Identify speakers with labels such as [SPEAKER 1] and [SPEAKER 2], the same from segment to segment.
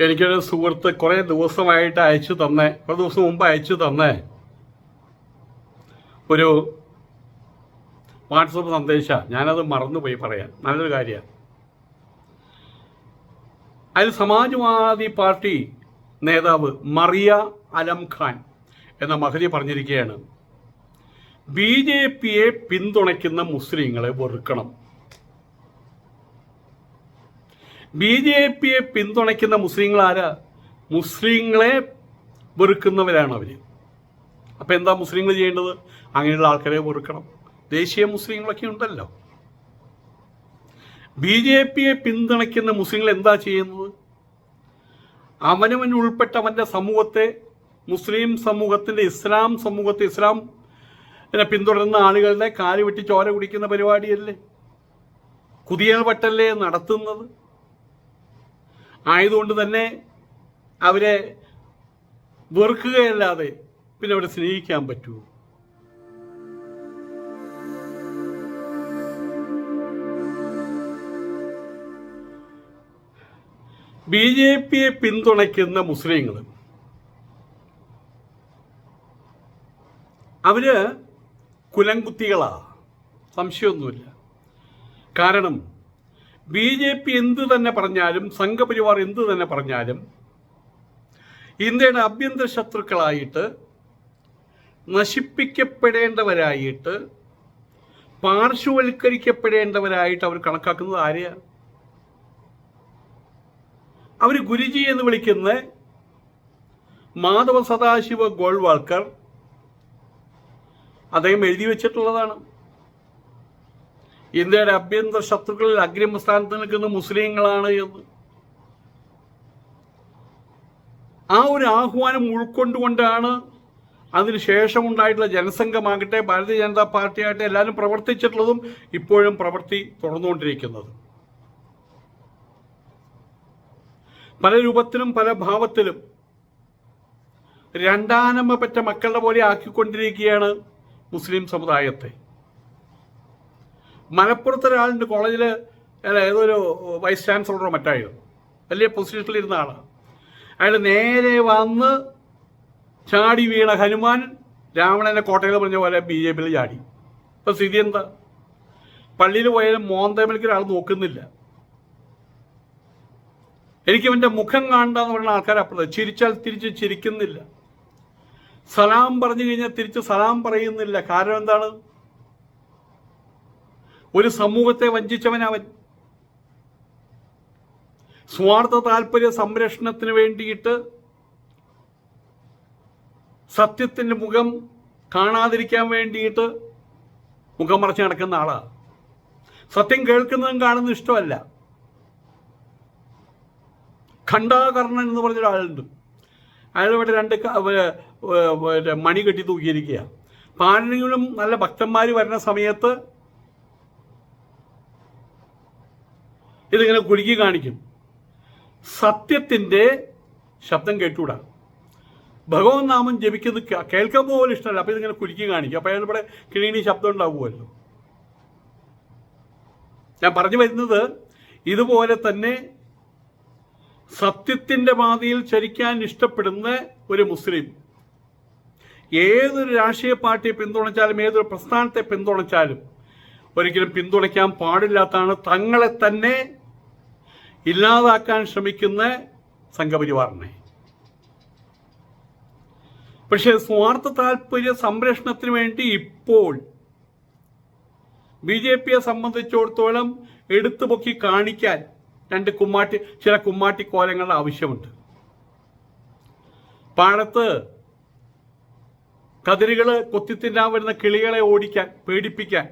[SPEAKER 1] എനിക്കൊരു സുഹൃത്ത് കുറേ ദിവസമായിട്ട് അയച്ചു തന്നേ. കുറേ ദിവസം മുമ്പ് അയച്ചു തന്നേ. ഒരു വാട്സപ്പ് സന്ദേശ. ഞാനത് മറന്നുപോയി പറയാൻ. നല്ലൊരു കാര്യമാണ് അതിൽ സമാജ്വാദി പാർട്ടി നേതാവ് മറിയ അലം ഖാൻ എന്ന മഹതി പറഞ്ഞിരിക്കുകയാണ്. ബി ജെ പിയെ പിന്തുണയ്ക്കുന്ന മുസ്ലിങ്ങളെ വെറുക്കണം. ബി ജെ പിയെ പിന്തുണയ്ക്കുന്ന മുസ്ലിങ്ങൾ ആരാ മുസ്ലിങ്ങളെ വെറുക്കുന്നവരാണ് അവർ അപ്പം എന്താ മുസ്ലിങ്ങൾ ചെയ്യേണ്ടത്? അങ്ങനെയുള്ള ആൾക്കാരെ വെറുക്കണം. ദേശീയ മുസ്ലിങ്ങളൊക്കെ ഉണ്ടല്ലോ. ബി ജെ പിയെ പിന്തുണയ്ക്കുന്ന മുസ്ലിങ്ങൾ എന്താ ചെയ്യുന്നത്? അവനവൻ ഉൾപ്പെട്ട അവന്റെ സമൂഹത്തെ മുസ്ലിം സമൂഹത്തിന്റെ ഇസ്ലാം സമൂഹത്തെ ഇസ്ലാം പിന്തുടരുന്ന ആളുകളുടെ കാൽ വെട്ടി ചോര കുടിക്കുന്ന പരിപാടിയല്ലേ? കുതിയൽ വട്ടല്ലേ നടത്തുന്നത്? ആയതുകൊണ്ട് തന്നെ അവരെ വെറുക്കുകയല്ലാതെ പിന്നെ അവരെ സ്നേഹിക്കാൻ പറ്റുമോ? ബി ജെ പിയെ പിന്തുണയ്ക്കുന്ന മുസ്ലിങ്ങൾ അവർ കുലംകുത്തികളാ സംശയമൊന്നുമില്ല. കാരണം ബി ജെ പി എന്ത് തന്നെ പറഞ്ഞാലും സംഘപരിവാർ എന്ത് തന്നെ പറഞ്ഞാലും ഇന്ത്യയുടെ ആഭ്യന്തര ശത്രുക്കളായിട്ട് നശിപ്പിക്കപ്പെടേണ്ടവരായിട്ട് പാർശ്വവൽക്കരിക്കപ്പെടേണ്ടവരായിട്ട് അവർ കണക്കാക്കുന്നത് ആരെയാണ് അവർ ഗുരുജി എന്ന് വിളിക്കുന്ന മാധവ സദാശിവ ഗോൾവാൾക്കർ അദ്ദേഹം എഴുതി വെച്ചിട്ടുള്ളതാണ്. ഇന്ത്യയുടെ ആഭ്യന്തര ശത്രുക്കളിൽ അഗ്രിമ സ്ഥാനത്ത് നിൽക്കുന്ന മുസ്ലിങ്ങളാണ് എന്ന്. ആ ഒരു ആഹ്വാനം ഉൾക്കൊണ്ടുകൊണ്ടാണ് അതിനുശേഷം ഉണ്ടായിട്ടുള്ള ജനസംഘമാകട്ടെ ഭാരതീയ ജനതാ പാർട്ടി ആകട്ടെ എല്ലാവരും പ്രവർത്തിച്ചിട്ടുള്ളതും ഇപ്പോഴും പ്രവൃത്തി തുടർന്നുകൊണ്ടിരിക്കുന്നത്. പല രൂപത്തിലും പല ഭാവത്തിലും രണ്ടാനമ്മ പെറ്റ മക്കളുടെ പോലെ ആക്കിക്കൊണ്ടിരിക്കുകയാണ് മുസ്ലിം സമുദായത്തെ. മലപ്പുറത്ത് ഒരാളുണ്ട് കോളേജിൽ ഏതൊരു വൈസ് ചാൻസലറോ മറ്റായിരുന്നു വലിയ പൊസിഷനിലിരുന്ന ആളാണ് അയാൾ നേരെ വന്ന് ചാടി വീണ ഹനുമാൻ രാവണനെ കോട്ടയിൽ പറഞ്ഞ പോലെ ബി ജെ പിയിൽ ചാടി. ഇപ്പം സ്ഥിതി എന്താ? പള്ളിയിൽ പോയാലും മോന്തേമലിക്ക് ഒരാൾ നോക്കുന്നില്ല. എനിക്ക് അവന്റെ മുഖം കാണണ്ടെന്ന് പറയുന്ന ആൾക്കാർ അപ്പുറത്ത്. ചിരിച്ചാൽ തിരിച്ച് ചിരിക്കുന്നില്ല. സലാം പറഞ്ഞു കഴിഞ്ഞാൽ തിരിച്ച് സലാം പറയുന്നില്ല. കാരണം എന്താണ്? ഒരു സമൂഹത്തെ വഞ്ചിച്ചവൻ അവൻ സ്വാർത്ഥ താല്പര്യ സംരക്ഷണത്തിന് വേണ്ടിയിട്ട് സത്യത്തിന്റെ മുഖം കാണാതിരിക്കാൻ വേണ്ടിയിട്ട് മുഖം മറച്ച് നടക്കുന്ന ആളാണ് സത്യം കേൾക്കുന്നതും കാണുന്നതും ഇഷ്ടമല്ല. ഖണ്ഡാകർണൻ എന്ന് പറഞ്ഞൊരാളുണ്ട് അയാൾ ഇവിടെ രണ്ട് മണി കെട്ടി തൂക്കിയിരിക്കുക അപ്പം നല്ല ഭക്തന്മാർ വരുന്ന സമയത്ത് ഇതിങ്ങനെ കുലുക്കി കാണിക്കും. സത്യത്തിന്റെ ശബ്ദം കേട്ടൂടാ. ഭഗവാൻ നാമം ജപിക്കുന്നത് കേൾക്കാൻ പോലും ഇഷ്ടമല്ല. അപ്പം ഇതിങ്ങനെ കുലുക്കി കാണിക്കും. അപ്പം അയാൾ ഇവിടെ കിണീണി ശബ്ദം ഉണ്ടാവുമല്ലോ. ഞാൻ പറഞ്ഞു വരുന്നത് ഇതുപോലെ തന്നെ സത്യത്തിന്റെ പാതയിൽ ചരിക്കാൻ ഇഷ്ടപ്പെടുന്ന ഒരു മുസ്ലിം ഏതൊരു രാഷ്ട്രീയ പാർട്ടിയെ പിന്തുണച്ചാലും ഏതൊരു പ്രസ്ഥാനത്തെ പിന്തുണച്ചാലും ഒരിക്കലും പിന്തുണയ്ക്കാൻ പാടില്ലാത്തതാണ് തങ്ങളെ തന്നെ ഇല്ലാതാക്കാൻ ശ്രമിക്കുന്ന സംഘപരിവാറിനെ. പക്ഷേ സ്വാർത്ഥ താല്പര്യ സംരക്ഷണത്തിന് വേണ്ടി ഇപ്പോൾ ബി ജെ പിയെ സംബന്ധിച്ചിടത്തോളം എടുത്തു പൊക്കി കാണിക്കാൻ രണ്ട് കുമ്മാട്ടി ചില കുമ്മാട്ടി കോലങ്ങളുടെ ആവശ്യമുണ്ട്. പാടത്ത് കതിരുകൾ കൊത്തിത്തിന്നാൻ വരുന്ന കിളികളെ ഓടിക്കാൻ പേടിപ്പിക്കാൻ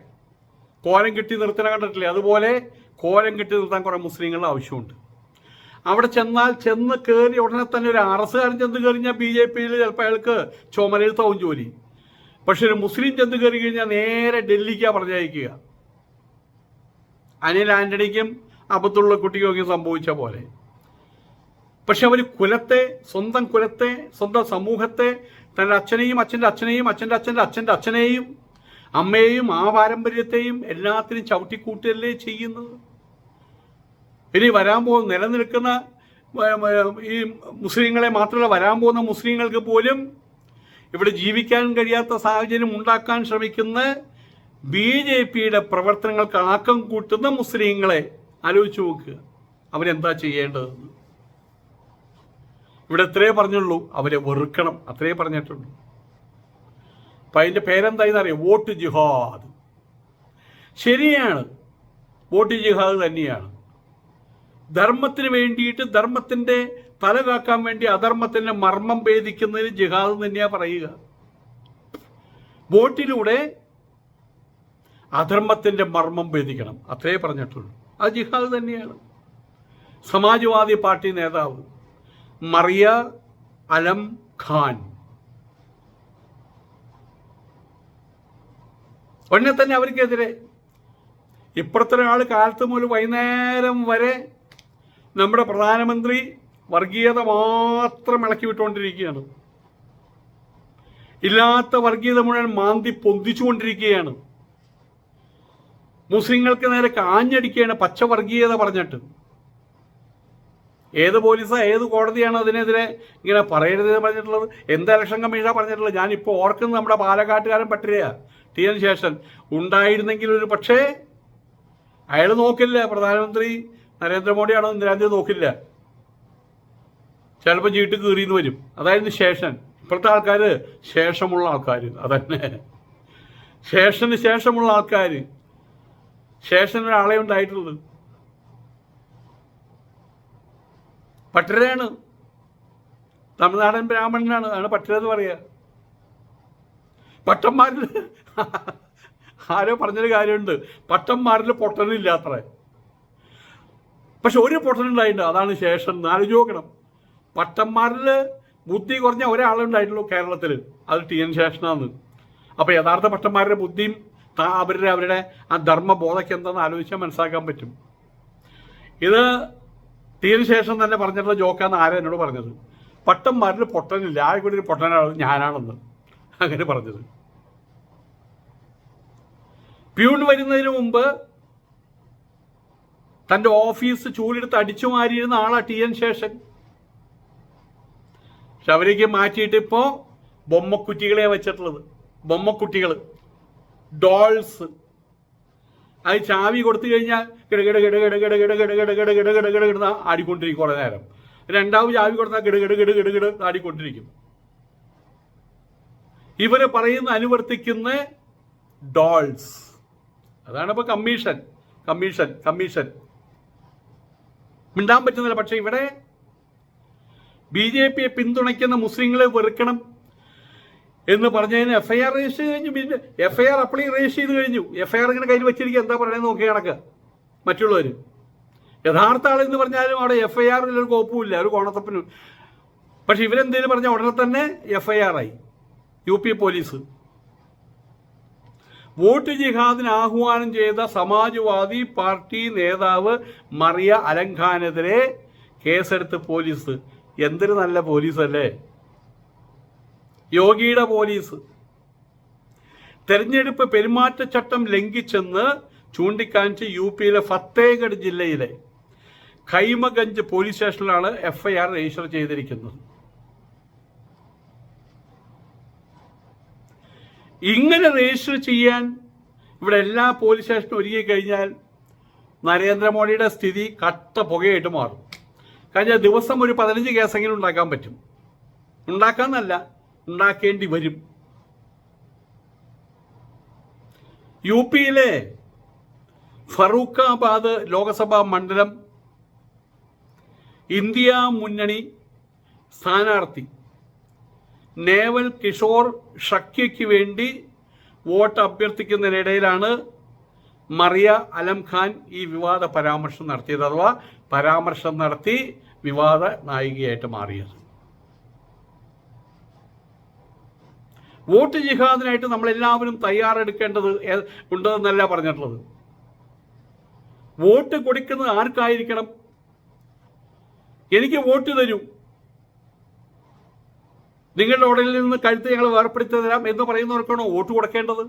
[SPEAKER 1] കോലം കെട്ടി നിർത്തണം കണ്ടിട്ടില്ലേ? അതുപോലെ കോലം കെട്ടി നിർത്താൻ കുറേ മുസ്ലിങ്ങളുടെ ആവശ്യമുണ്ട്. അവിടെ ചെന്നാൽ ചെന്ന് കയറി ഉടനെ തന്നെ ഒരു അറസുകാരൻ ചെന്ന് കഴിഞ്ഞാൽ ബി ജെ പിയിൽ ചിലപ്പോൾ അയാൾക്ക് ചുമലെഴുത്താവും ജോലി. പക്ഷെ ഒരു മുസ്ലിം ചെന്ന് കയറി കഴിഞ്ഞാൽ നേരെ ഡൽഹിക്കാണ് പറഞ്ഞയക്കുക. അനിൽ ആന്റണിക്കും അബത്തുള്ള കുട്ടിക്കൊക്കെ സംഭവിച്ച പോലെ. പക്ഷെ അവർ കുലത്തെ സ്വന്തം കുലത്തെ സ്വന്തം സമൂഹത്തെ തന്റെ അച്ഛനെയും അച്ഛന്റെ അച്ഛനെയും അച്ഛന്റെ അച്ഛന്റെ അച്ഛന്റെ അച്ഛനെയും അമ്മയെയും ആ പാരമ്പര്യത്തെയും എല്ലാത്തിനും ചവിട്ടിക്കൂട്ടുകയല്ലേ ചെയ്യുന്നത്? ഇനി വരാൻ പോകുന്ന നിലനിൽക്കുന്ന ഈ മുസ്ലിങ്ങളെ മാത്രമല്ല വരാൻ പോകുന്ന മുസ്ലിങ്ങൾക്ക് പോലും ഇവിടെ ജീവിക്കാൻ കഴിയാത്ത സാഹചര്യം ഉണ്ടാക്കാൻ ശ്രമിക്കുന്ന ബി ജെ പിയുടെ പ്രവർത്തനങ്ങൾക്ക് ആക്കം കൂട്ടുന്ന മുസ്ലിങ്ങളെ ആലോചിച്ച് നോക്കുക അവരെന്താ ചെയ്യേണ്ടതെന്ന്. ഇവിടെ എത്രയേ പറഞ്ഞുള്ളൂ. അവരെ വെറുക്കണം. അത്രയേ പറഞ്ഞിട്ടുള്ളൂ. അപ്പം അതിന്റെ പേരെന്തായെന്ന് അറിയാം വോട്ട് ജിഹാദ്. ശരിയാണ്. വോട്ട് ജിഹാദ് തന്നെയാണ്. ധർമ്മത്തിന് വേണ്ടിയിട്ട് ധർമ്മത്തിന്റെ തല കാക്കാൻ വേണ്ടി അധർമ്മത്തിന്റെ മർമ്മം ഭേദിക്കുന്നതിന് ജിഹാദ് തന്നെയാണ് പറയുക. വോട്ടിലൂടെ അധർമ്മത്തിന്റെ മർമ്മം ഭേദിക്കണം. അത്രേ പറഞ്ഞിട്ടുള്ളൂ. അത് ജിഹാദ് തന്നെയാണ്. സമാജ്വാദി പാർട്ടി നേതാവ് മറിയ അലം ഖാൻ. ഉടനെ തന്നെ അവർക്കെതിരെ. ഇപ്പുറത്തെ ഒരാൾ കാലത്ത് മുതൽ വൈകുന്നേരം വരെ നമ്മുടെ പ്രധാനമന്ത്രി വർഗീയത മാത്രം ഇളക്കി വിട്ടുകൊണ്ടിരിക്കുകയാണ്. ഇല്ലാത്ത വർഗീയത മുഴുവൻ മാന്തി പൊന്തിച്ചുകൊണ്ടിരിക്കുകയാണ്. മുസ്ലിങ്ങൾക്ക് നേരെ കാഞ്ഞടിക്കുകയാണ് പച്ചവർഗീയത പറഞ്ഞിട്ട്. ഏത് പോലീസാ ഏത് കോടതിയാണ് അതിനെതിരെ ഇങ്ങനെ പറയരുത് പറഞ്ഞിട്ടുള്ളത്? എന്ത് ഇലക്ഷൻ കമ്മീഷനാണ് പറഞ്ഞിട്ടുള്ളത്? ഞാനിപ്പോൾ ഓർക്കുന്നത് നമ്മുടെ പാലക്കാട്ടുകാരൻ പട്ടിരയ ടി എൻ ശേഷൻ ഉണ്ടായിരുന്നെങ്കിൽ ഒരു പക്ഷേ അയാൾ നോക്കില്ല പ്രധാനമന്ത്രി നരേന്ദ്രമോദിയാണോ ഇന്ദിരാഗാന്ധി നോക്കില്ല? ചിലപ്പോൾ ചീട്ട് കീറിയെന്ന് വരും. അതായിരുന്നു ശേഷൻ. ഇപ്പോഴത്തെ ആൾക്കാർ ശേഷമുള്ള ആൾക്കാർ അതന്നെ. ശേഷന് ശേഷമുള്ള ആൾക്കാർ ശേഷൻ ഒരാളെ ഉണ്ടായിട്ടുള്ളത് പട്ടിരയാണ്. തമിഴ്നാടൻ ബ്രാഹ്മണനാണ്. അതാണ് പട്ടിര എന്ന് പറയുക പട്ടന്മാരിൽ ആരോ പറഞ്ഞൊരു കാര്യമുണ്ട്. പട്ടന്മാരിൽ പൊട്ടനില്ല അത്രേ പക്ഷെ ഒരു പൊട്ടനുണ്ടായിട്ടുണ്ട് അതാണ് ശേഷം നാലോചിച്ച് നോക്കണം പട്ടന്മാരിൽ ബുദ്ധി കുറഞ്ഞ ഒരാളുണ്ടായിട്ടുള്ളൂ കേരളത്തിൽ അത് ടി എൻ ശേഷനാന്ന് അപ്പോൾ യഥാർത്ഥ പട്ടന്മാരുടെ ബുദ്ധിയും അവരുടെ അവരുടെ ആ ധർമ്മബോധയ്ക്ക് എന്താണെന്ന് ആലോചിച്ചാൽ മനസ്സിലാക്കാൻ പറ്റും. ഇത് ടി എൻ ശേഷം തന്നെ പറഞ്ഞിട്ടുള്ള ജോക്കാന്ന് ആരാ എന്നോട് പറഞ്ഞത്. പട്ടന്മാരിൽ പൊട്ടനില്ല. ആ കൂടി ഒരു പൊട്ടനാണ് ഞാനാണെന്ന്. അങ്ങനെ പറഞ്ഞത്. പ്യൂൺ വരുന്നതിന് മുമ്പ് തന്റെ ഓഫീസ് ചൂലെടുത്ത് അടിച്ചു മാറിയിരുന്ന ആളാ ടി എൻ ശേഷൻ പക്ഷെ അവരേക്ക് മാറ്റിയിട്ട് ഇപ്പോൾ ബൊമ്മക്കുറ്റികളെ വെച്ചിട്ടുള്ളത് ബൊമ്മക്കുട്ടികൾ ഡോൾസ് അത് ചാവി കൊടുത്തു കഴിഞ്ഞാൽ കിടകിട കിടകിട കിടകിട കിടകിട കിടകിട കിടകിട കിടന്ന് ആടിക്കൊണ്ടിരിക്കും കുറേ നേരം രണ്ടാമത് ചാവി കൊടുത്താൽ കിടകിട കിട കിടകിട ആടിക്കൊണ്ടിരിക്കും ഇവർ പറയുന്ന അനുവർത്തിക്കുന്ന ഡോൾസ് അതാണ് ഇപ്പൊ കമ്മീഷൻ കമ്മീഷൻ കമ്മീഷൻ മിണ്ടാൻ പറ്റുന്നില്ല. പക്ഷെ ഇവിടെ ബി ജെ പിയെ പിന്തുണയ്ക്കുന്ന മുസ്ലിങ്ങളെ വെറുക്കണം എന്ന് പറഞ്ഞതിന് എഫ് ഐ ആർ രജിസ്റ്റർ കഴിഞ്ഞു. പിന്നെ F I R apply register ചെയ്ത് കഴിഞ്ഞു. എഫ് ഐ ആർ ഇങ്ങനെ കയ്യിൽ വെച്ചിരിക്കുക. എന്താ പറയുന്നത് നോക്കി കണക്ക്. മറ്റുള്ളവർ യഥാർത്ഥ ആളെന്ന് പറഞ്ഞാലും അവിടെ എഫ് ഐ ആറിൽ ഒരു കോപ്പുമില്ല ഒരു കോണത്തപ്പനും. പക്ഷെ ഇവരെന്തേലും പറഞ്ഞാൽ ഉടനെ തന്നെ എഫ് ഐ ആർ ആയി. U P police. വോട്ട് ജിഹാദിന് ആഹ്വാനം ചെയ്ത സമാജ്വാദി പാർട്ടി നേതാവ് മറിയ അലങ്കാനെതിരെ കേസെടുത്ത് പോലീസ്. എന്തൊരു നല്ല പോലീസല്ലേ? യോഗിയുടെ പോലീസ്. തെരഞ്ഞെടുപ്പ് പെരുമാറ്റച്ചട്ടം ലംഘിച്ചെന്ന് ചൂണ്ടിക്കാണിച്ച് യു പിയിലെ ഫത്തേഗഡ് ജില്ലയിലെ ഖൈമഗഞ്ച് പോലീസ് സ്റ്റേഷനിലാണ് എഫ്ഐആർ രജിസ്റ്റർ ചെയ്തിരിക്കുന്നത്. ഇങ്ങനെ രജിസ്റ്റർ ചെയ്യാൻ ഇവിടെ എല്ലാ പോലീസ് സ്റ്റേഷനും ഒരുങ്ങി കഴിഞ്ഞാൽ നരേന്ദ്രമോദിയുടെ സ്ഥിതി കട്ട പുകയായിട്ട് മാറും. കഴിഞ്ഞ ദിവസം ഒരു പതിനഞ്ച് കേസെങ്കിലും ഉണ്ടാക്കാൻ പറ്റും. ഉണ്ടാക്കാന്നല്ല ഉണ്ടാക്കേണ്ടി വരും. യു പിയിലെ ഫറൂഖാബാദ് ലോക്സഭാ മണ്ഡലം ഇന്ത്യ മുന്നണി സ്ഥാനാർത്ഥി നേവൽ കിഷോർ ഷക്യയ്ക്ക് വേണ്ടി വോട്ട് അഭ്യർത്ഥിക്കുന്നതിനിടയിലാണ് മറിയ അലംഖാൻ ഈ വിവാദ പരാമർശം നടത്തിയത് അഥവാ പരാമർശം നടത്തി വിവാദ നായികയായിട്ട് മാറിയത്. വോട്ട് ജിഹാദിനായിട്ട് നമ്മളെല്ലാവരും തയ്യാറെടുക്കേണ്ടത് ഉണ്ടെന്നല്ല പറഞ്ഞിട്ടുള്ളത്. വോട്ട് കൊടുക്കുന്നത് ആർക്കായിരിക്കണം? എനിക്ക് വോട്ട് തരൂ. നിങ്ങളുടെ ഉടലിൽ നിന്ന് കഴുത്ത് ഞങ്ങൾ വേർപ്പെടുത്തി തരാം എന്ന് പറയുന്നവർക്കാണോ വോട്ട് കൊടുക്കേണ്ടത്?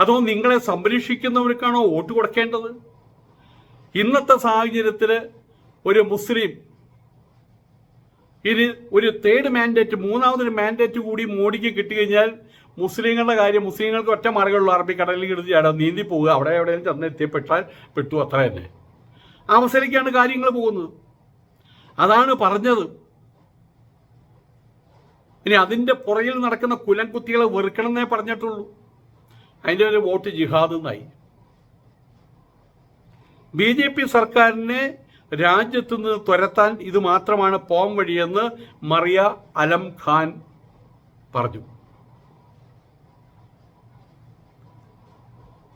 [SPEAKER 1] അതോ നിങ്ങളെ സംരക്ഷിക്കുന്നവർക്കാണോ വോട്ട് കൊടുക്കേണ്ടത്? ഇന്നത്തെ സാഹചര്യത്തിൽ ഒരു മുസ്ലിം ഇനി ഒരു തേർഡ് മാൻഡേറ്റ് മൂന്നാമതൊരു മാൻഡേറ്റ് കൂടി മോഡിക്ക് കിട്ടിക്കഴിഞ്ഞാൽ മുസ്ലിങ്ങളുടെ കാര്യം മുസ്ലിങ്ങൾക്ക് ഒറ്റ മാർഗമുള്ളൂ. അറബിക്കടലിൽ കിടന്ന് നീന്തി പോവുക. അവിടെ എവിടെയെങ്കിലും ചെന്ന് എത്തിപ്പെട്ടാൽ പെട്ടു അത്ര തന്നെ. അവസരക്കാണ് കാര്യങ്ങൾ പോകുന്നത്. അതാണ് പറഞ്ഞത്. ഇനി അതിന്റെ പുറയിൽ നടക്കുന്ന കുലംകുത്തികളെ വെറുക്കണമെന്നേ പറഞ്ഞിട്ടുള്ളൂ. അതിന്റെ ഒരു വോട്ട് ജിഹാദ് എന്നായി. ബി ജെ പി സർക്കാരിനെ രാജ്യത്ത് നിന്ന് തുരത്താൻ ഇത് മാത്രമാണ് പോം വഴിയെന്ന് മറിയ അലം ഖാൻ പറഞ്ഞു.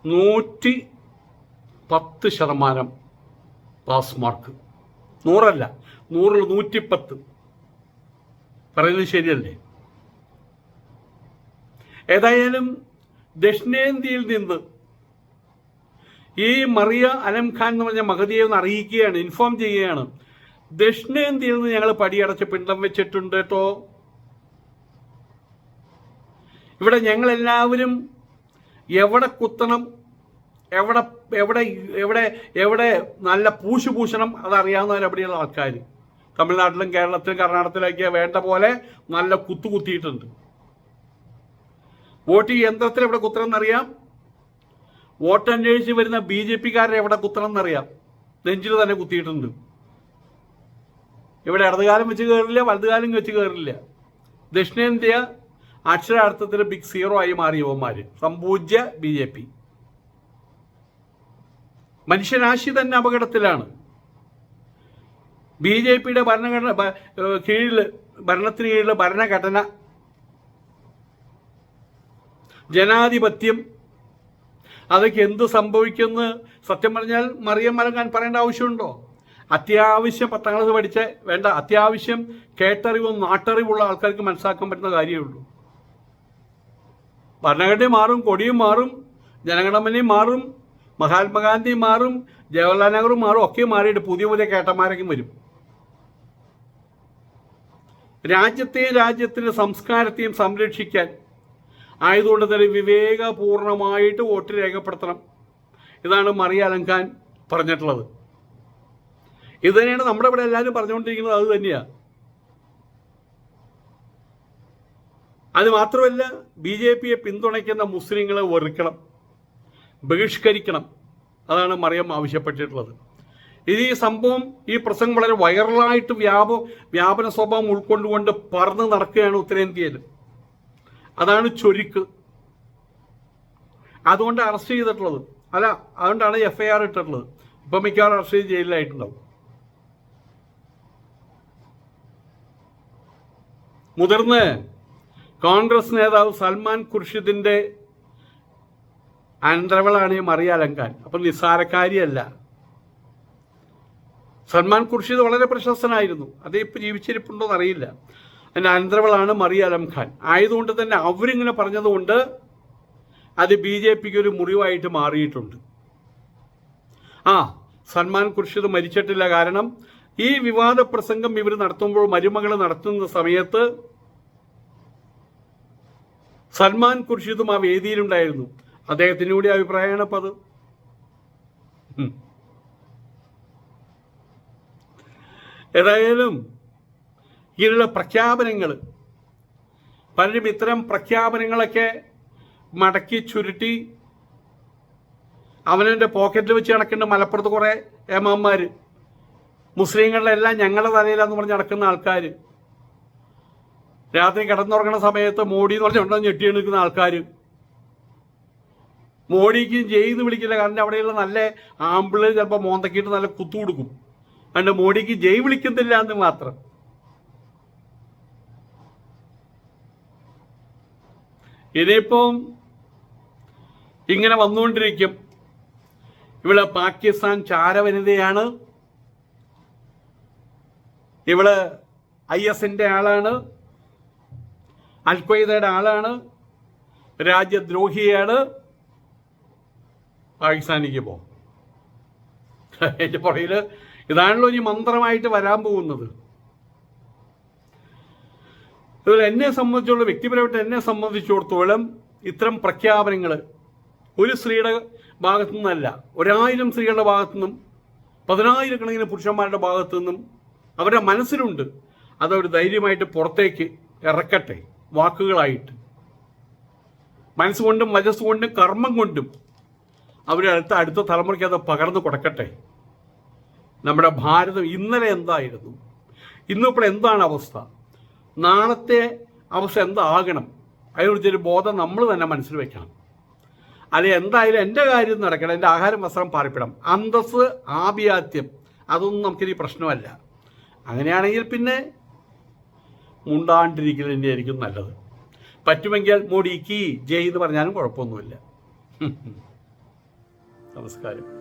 [SPEAKER 1] നൂറ്റി പത്ത് ശതമാനം പാസ് മാർക്ക്. നൂറല്ല നൂറിൽ നൂറ്റിപ്പത്ത് പറയുന്നത് ശരിയല്ലേ? ഏതായാലും ദക്ഷിണേന്ത്യയിൽ നിന്ന് ഈ മറിയ അലം ഖാൻ എന്ന് പറഞ്ഞ മഹതിയെ ഒന്ന് അറിയിക്കുകയാണ് ഇൻഫോം ചെയ്യുകയാണ്. ദക്ഷിണേന്ത്യയിൽ നിന്ന് ഞങ്ങൾ പടിയടച്ച് പിണ്ടം വെച്ചിട്ടുണ്ട് കേട്ടോ. ഇവിടെ ഞങ്ങളെല്ലാവരും എവിടെ കുത്തണം എവിടെ എവിടെ എവിടെ എവിടെ നല്ല പൂശു പൂശണം അതറിയാവുന്നവരവിടെയുള്ള ആൾക്കാർ തമിഴ്നാട്ടിലും കേരളത്തിലും കർണാടകത്തിലൊക്കെ വേണ്ട പോലെ നല്ല കുത്തു കുത്തിയിട്ടുണ്ട്. വോട്ട് യന്ത്രത്തിൽ എവിടെ കുത്തണമെന്നറിയാം വോട്ട് അന്വേഷിച്ച് വരുന്ന ബി ജെ പിക്കാരെ എവിടെ കുത്തണമെന്നറിയാം നെഞ്ചിൽ തന്നെ കുത്തിയിട്ടുണ്ട്. ഇവിടെ ഇടതുകാലം വെച്ച് കയറില്ല വലതുകാലം വെച്ച് കയറില്ല ദക്ഷിണേന്ത്യ അക്ഷരാർത്ഥത്തിൽ ബിഗ് സീറോ ആയി മാറി യുവന്മാര് സമ്പൂജ്യ ബി ജെ പി. മനുഷ്യരാശി തന്നെ അപകടത്തിലാണ്. ബി ജെ പിയുടെ ഭരണഘടന കീഴിൽ ഭരണത്തിന് കീഴിൽ ഭരണഘടന. ജനാധിപത്യം. അതൊക്കെ എന്ത് സംഭവിക്കുമെന്ന് സത്യം പറഞ്ഞാൽ മറിയം മലങ്ങാൻ പറയേണ്ട ആവശ്യമുണ്ടോ? അത്യാവശ്യം പത്താം ക്ലാസ് പഠിച്ച വേണ്ട. അത്യാവശ്യം കേട്ടറിവും നാട്ടറിവുള്ള ആൾക്കാർക്ക് മനസ്സിലാക്കാൻ പറ്റുന്ന കാര്യമേ ഉള്ളൂ. ഭരണഘടനയും മാറും കൊടിയും മാറും ജനഗണമനയും മാറും മഹാത്മാഗാന്ധി മാറും ജവഹർലാൽ നെഹ്റു മാറും ഒക്കെ മാറിയിട്ട് പുതിയ പുതിയ കേട്ടന്മാരൊക്കെ വരും. രാജ്യത്തെയും രാജ്യത്തിന്റെ സംസ്കാരത്തെയും സംരക്ഷിക്കാൻ ആയതുകൊണ്ട് തന്നെ വിവേകപൂർണമായിട്ട് വോട്ട് രേഖപ്പെടുത്തണം. ഇതാണ് മറിയ അലങ്കാൻ പറഞ്ഞിട്ടുള്ളത്. ഇത് തന്നെയാണ് നമ്മുടെ ഇവിടെ എല്ലാവരും പറഞ്ഞുകൊണ്ടിരിക്കുന്നത് അത് തന്നെയാണ് അത് മാത്രമല്ല ബി ജെ പിയെ പിന്തുണയ്ക്കുന്ന മുസ്ലിങ്ങളെ വെറുക്കണം ബഹിഷ്കരിക്കണം അതാണ് മറിയം ആവശ്യപ്പെട്ടിട്ടുള്ളത്. ഇത് ഈ സംഭവം ഈ പ്രസംഗം വളരെ വൈറലായിട്ട് വ്യാപ വ്യാപന സ്വഭാവം ഉൾക്കൊണ്ടുകൊണ്ട് പറന്ന് നടക്കുകയാണ് ഉത്തരേന്ത്യയിൽ. അതാണ് ചൊരുക്ക്. അതുകൊണ്ട് അറസ്റ്റ് ചെയ്തിട്ടുള്ളത്. അല്ല അതുകൊണ്ടാണ് എഫ് ഐ ആർ ഇട്ടിട്ടുള്ളത്. ഇപ്പം മിക്കവാറും അറസ്റ്റ് ചെയ്ത് ജയിലിലായിട്ടുണ്ടാവും. മുതിർന്ന് കോൺഗ്രസ് നേതാവ് സൽമാൻ ഖുർഷിദിന്റെ അനന്തരവളാണ് ഈ മറിയ അലങ്കാൻ. അപ്പം നിസ്സാരക്കാരിയല്ല. സൽമാൻ ഖുർഷിദ് വളരെ പ്രശസ്തനായിരുന്നു. അതേ ഇപ്പം ജീവിച്ചിരിപ്പുണ്ടോ എന്നറിയില്ല. അതിന്റെ അനന്തരവളാണ് മറിയ അലം ഖാൻ. ആയതുകൊണ്ട് തന്നെ അവരിങ്ങനെ പറഞ്ഞതുകൊണ്ട് അത് ബി ജെ പിക്ക് ഒരു മുറിവായിട്ട് മാറിയിട്ടുണ്ട്. ആ സൽമാൻ ഖുർഷിദ് മരിച്ചിട്ടില്ല കാരണം ഈ വിവാദ പ്രസംഗം ഇവർ നടത്തുമ്പോൾ മരുമകൾ നടത്തുന്ന സമയത്ത് സൽമാൻ ഖുർഷിദും ആ വേദിയിലുണ്ടായിരുന്നു. അദ്ദേഹത്തിനൂടെ അഭിപ്രായമാണ് അപ്പം അത്. ഏതായാലും ഇങ്ങനെയുള്ള പ്രഖ്യാപനങ്ങൾ പലരും ഇത്തരം പ്രഖ്യാപനങ്ങളൊക്കെ മടക്കി ചുരുട്ടി അവനെന്റെ പോക്കറ്റിൽ വെച്ച് നടക്കേണ്ട മലപ്പുറത്ത് കുറേ എമാന്മാർ മുസ്ലിങ്ങളുടെ എല്ലാം ഞങ്ങളുടെ തലയിലാന്ന് പറഞ്ഞ് നടക്കുന്ന ആൾക്കാർ രാത്രി കിടന്നുറങ്ങുന്ന സമയത്ത് മോഡി എന്ന് പറഞ്ഞുകൊണ്ടോ ഞെട്ടി എടുക്കുന്ന ആൾക്കാർ മോഡിക്ക് ജയിന്ന് വിളിക്കില്ല കാരണം അവിടെയുള്ള നല്ല ആമ്പിൾ ചിലപ്പോൾ മോന്തക്കിയിട്ട് നല്ല കുത്തു കൊടുക്കും. അതുകൊണ്ട് മോഡിക്ക് ജയ് വിളിക്കുന്നില്ല എന്ന് മാത്രം. ഇനിയിപ്പം ഇങ്ങനെ വന്നുകൊണ്ടിരിക്കും. ഇവൾ പാകിസ്ഥാൻ ചാരവനിതയാണ്. ഇവൾ ഐ എസിന്റെ ആളാണ്. അൽക്വയ്ദയുടെ ആളാണ്. രാജ്യദ്രോഹിയാണ്. പാകിസ്ഥാനിക്ക് പോകും അതിന്റെ പുറയിൽ ഇതാണല്ലോ ഇനി മന്ത്രമായിട്ട് വരാൻ പോകുന്നത്. അതുപോലെ എന്നെ സംബന്ധിച്ചുള്ള വ്യക്തിപരമായിട്ട് എന്നെ സംബന്ധിച്ചിടത്തോളം ഇത്തരം പ്രഖ്യാപനങ്ങൾ ഒരു സ്ത്രീയുടെ ഭാഗത്തു നിന്നല്ല ഒരായിരം സ്ത്രീകളുടെ ഭാഗത്തു നിന്നും പതിനായിരക്കണക്കിന് പുരുഷന്മാരുടെ ഭാഗത്തു നിന്നും അവരുടെ മനസ്സിലുണ്ട്. അതവർ ധൈര്യമായിട്ട് പുറത്തേക്ക് ഇറക്കട്ടെ വാക്കുകളായിട്ട്. മനസ്സുകൊണ്ടും വജസ്സുകൊണ്ടും കർമ്മം കൊണ്ടും അവരെ അടുത്ത അടുത്ത തലമുറയ്ക്ക് അത് പകർന്നു കൊടുക്കട്ടെ. നമ്മുടെ ഭാരതം ഇന്നലെ എന്തായിരുന്നു? ഇന്നിപ്പോൾ എന്താണ് അവസ്ഥ? നാളത്തെ അവസ്ഥ എന്താകണം? അതിനെക്കുറിച്ചൊരു ബോധം നമ്മൾ തന്നെ മനസ്സിൽ വെക്കണം. അല്ലെ എന്തായാലും എന്റെ കാര്യം നടക്കണം എന്റെ ആഹാരം വസ്ത്രം പാർപ്പിടം അന്തസ് ആഭിയാത്യം അതൊന്നും നമുക്കിനി പ്രശ്നമല്ല. അങ്ങനെയാണെങ്കിൽ പിന്നെ മുണ്ടാണ്ടിരിക്കൽ തന്നെയായിരിക്കും നല്ലത്. പറ്റുമെങ്കിൽ മോഡി കീ ജയ് എന്ന് പറഞ്ഞാലും കുഴപ്പമൊന്നുമില്ല. നമസ്കാരം.